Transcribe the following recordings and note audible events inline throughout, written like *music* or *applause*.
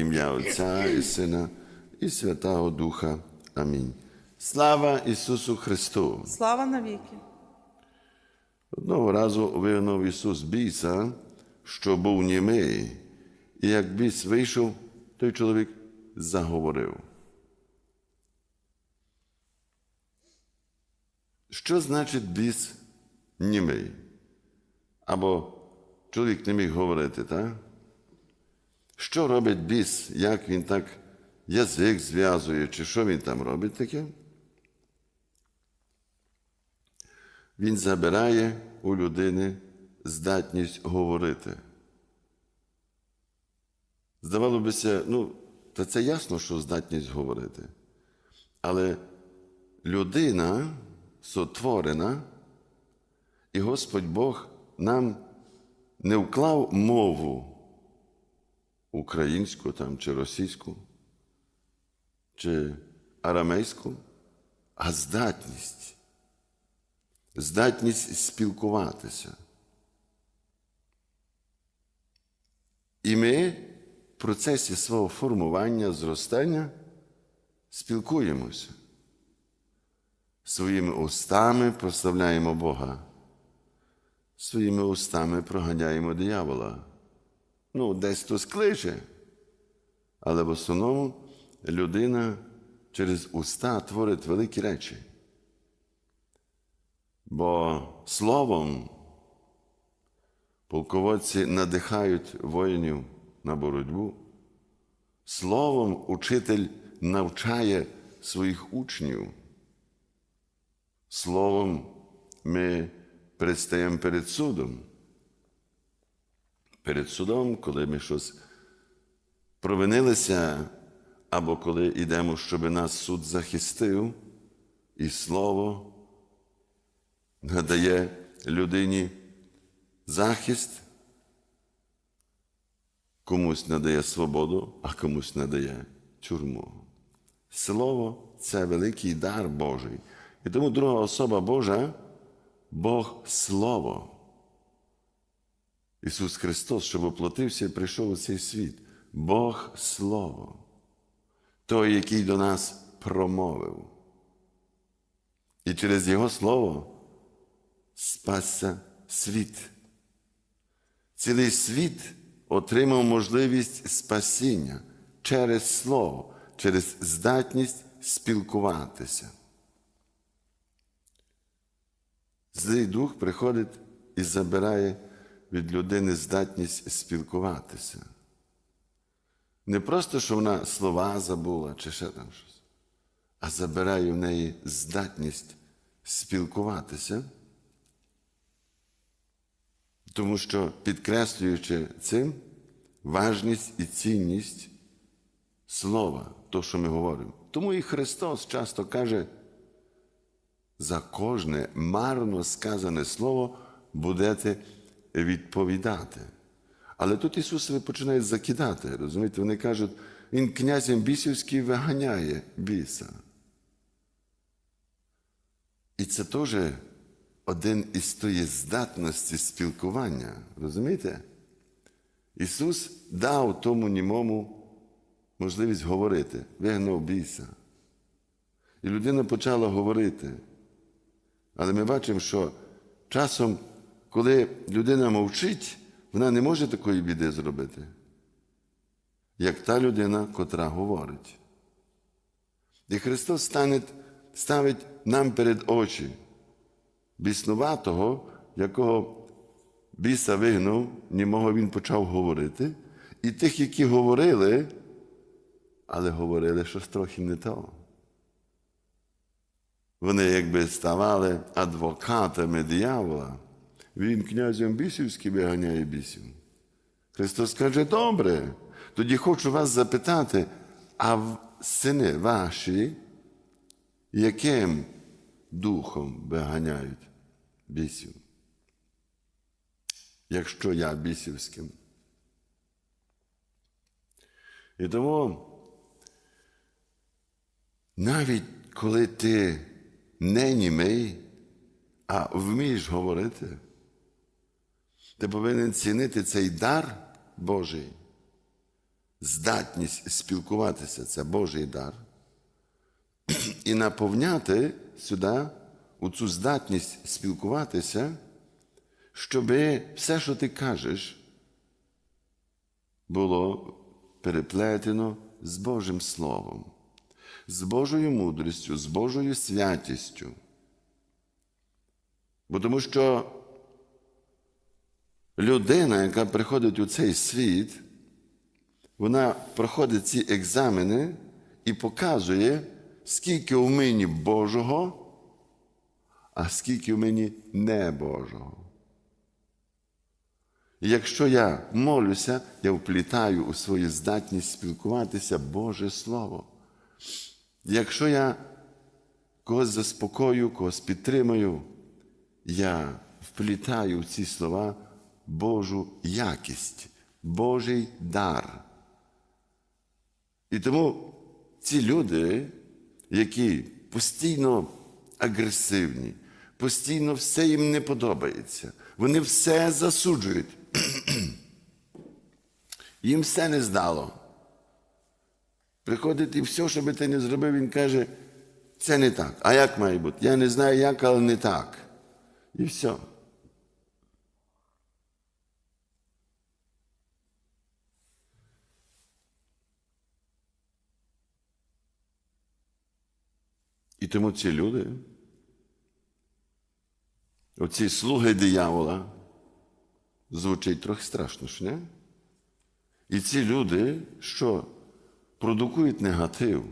ім'я Отця і Сина, і Святого Духа. Амінь. Слава Ісусу Христу! Слава навіки. Одного разу вигнав Ісус біса, що був німий, і як біс вийшов, той чоловік заговорив. Що значить біс німий? Або чоловік не міг говорити, так? Що робить біс, як він так язик зв'язує, чи що він там робить таке? Він забирає у людини здатність говорити. Здавалося ну, та це ясно, що здатність говорити. Але людина сотворена, і Господь Бог нам не вклав мову українську там, чи російську, чи арамейську, а здатність здатність спілкуватися. І ми в процесі свого формування, зростання спілкуємося. Своїми устами прославляємо Бога, своїми устами проганяємо диявола. Ну, десь хтось кличе, але в основному людина через уста творить великі речі. Бо словом полководці надихають воїнів на боротьбу, словом учитель навчає своїх учнів. Словом ми предстаємо перед судом. Перед судом, коли ми щось провинилися, або коли йдемо, щоб нас суд захистив, і слово надає людині захист, комусь надає свободу, а комусь надає тюрму. Слово це великий дар Божий. І тому друга особа Божа Бог Слово. Ісус Христос, щоб оплатився і прийшов у цей світ. Бог Слово, той, який до нас промовив. І через Його Слово спасся світ. Цілий світ отримав можливість спасіння через Слово, через здатність спілкуватися. Злий дух приходить і забирає від людини здатність спілкуватися. Не просто, що вона слова забула чи ще там щось, а забирає в неї здатність спілкуватися. Тому що, підкреслюючи цим важність і цінність слова, то, що ми говоримо. Тому і Христос часто каже, за кожне марно сказане слово будете відповідати. Але тут Ісус починає закидати. Розумієте, вони кажуть, Він князем бісівський виганяє біса. І це теж один із тої здатності спілкування. Розумієте? Ісус дав тому німому можливість говорити, вигнав біса. І людина почала говорити. Але ми бачимо, що часом, коли людина мовчить, вона не може такої біди зробити, як та людина, котра говорить. І Христос стане, ставить нам перед очі біснуватого, якого біса вигнав, німого він почав говорити, і тих, які говорили, але говорили щось трохи не то. Вони якби ставали адвокатами диявола. Він князем бісівським виганяє бісів. Христос каже, добре, тоді хочу вас запитати, а сини ваші, яким духом виганяють бісів? Якщо я бісівським. І тому навіть коли ти не німий, а вмієш говорити, ти повинен цінити цей дар Божий. здатність спілкуватися це Божий дар, і наповняти сюди у цю здатність спілкуватися, щоб все, що ти кажеш, було переплетено з Божим Словом, з Божою мудрістю, з Божою святістю. Бо тому що людина, яка приходить у цей світ, вона проходить ці екзамени і показує, скільки в мені Божого, а скільки в мені не Божого. І якщо я молюся, я вплітаю у свою здатність спілкуватися Боже Слово. Якщо я когось заспокою, когось підтримую, я вплітаю в ці слова Божу якість, Божий дар. І тому ці люди, які постійно агресивні, постійно все їм не подобається, вони все засуджують. *clears throat* Їм все не здало. Приходить і все, що би ти не зробив, він каже, це не так. А як має бути? Я не знаю, як, але не так. І все. Тому ці люди, оці слуги диявола, звучить трохи страшно, ж не? І ці люди, що продукують негатив,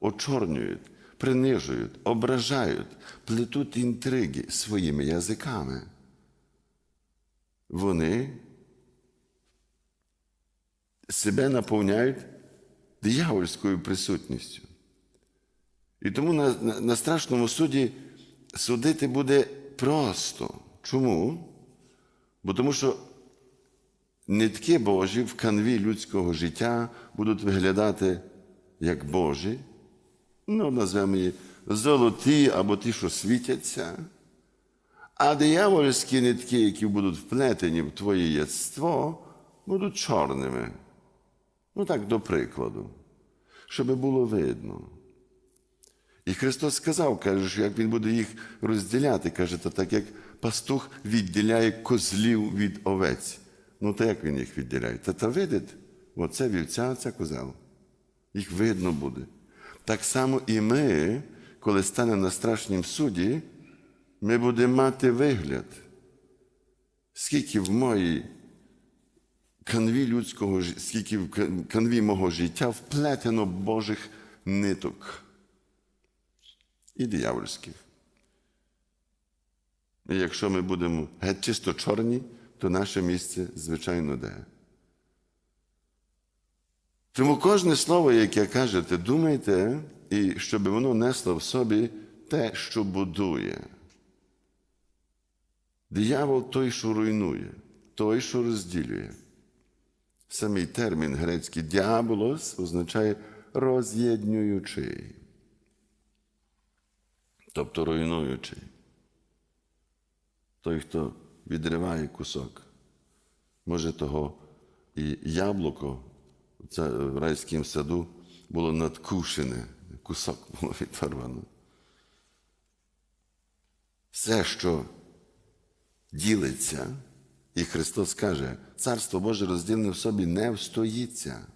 очорнюють, принижують, ображають, плетуть інтриги своїми язиками. Вони себе наповняють диявольською присутністю. І тому на, на, на страшному суді судити буде просто. Чому? Бо тому що нитки Божі в канві людського життя будуть виглядати як Божі, ну, назвемо її золоті або ті, що світяться, а диявольські нитки, які будуть вплетені в твоє єство, будуть чорними. Ну так, до прикладу, щоб було видно. І Христос сказав, каже, що як Він буде їх розділяти, каже, то так як пастух відділяє козлів від овець. Ну, то як він їх відділяє? Та та видить, оце вівця, це козел. Їх видно буде. Так само і ми, коли станемо на страшнім суді, ми будемо мати вигляд, скільки в моїй канві людського скільки в канві мого життя вплетено Божих ниток і диявольських. І якщо ми будемо геть чисто чорні, то наше місце, звичайно, де. Тому кожне слово, яке кажете, думайте, і щоб воно несло в собі те, що будує. Диявол той, що руйнує, той, що розділює. Самий термін грецький діаболос означає роз'єднюючий, тобто руйнуючий. Той, хто відриває кусок. Може, того і яблуко це в райському саду було надкушене, кусок було відірвано. Все, що ділиться, і Христос каже, Царство Боже розділене в собі не встоїться.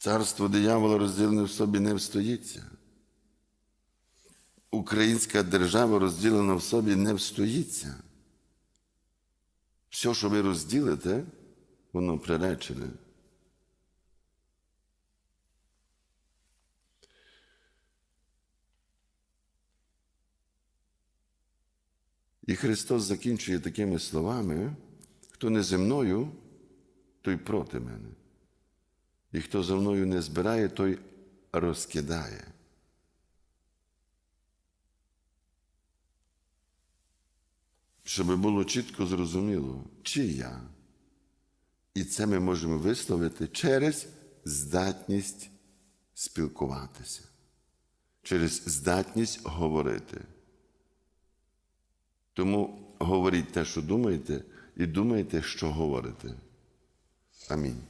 Царство диявола розділене в собі не встоїться. Українська держава розділена в собі не встоїться. Все, що ви розділите, воно приречене. І Христос закінчує такими словами: хто не зі мною, той проти мене. І хто за мною не збирає, той розкидає. Щоб було чітко зрозуміло, чи я. І це ми можемо висловити через здатність спілкуватися, через здатність говорити. Тому говоріть те, що думаєте, і думайте, що говорите. Амінь.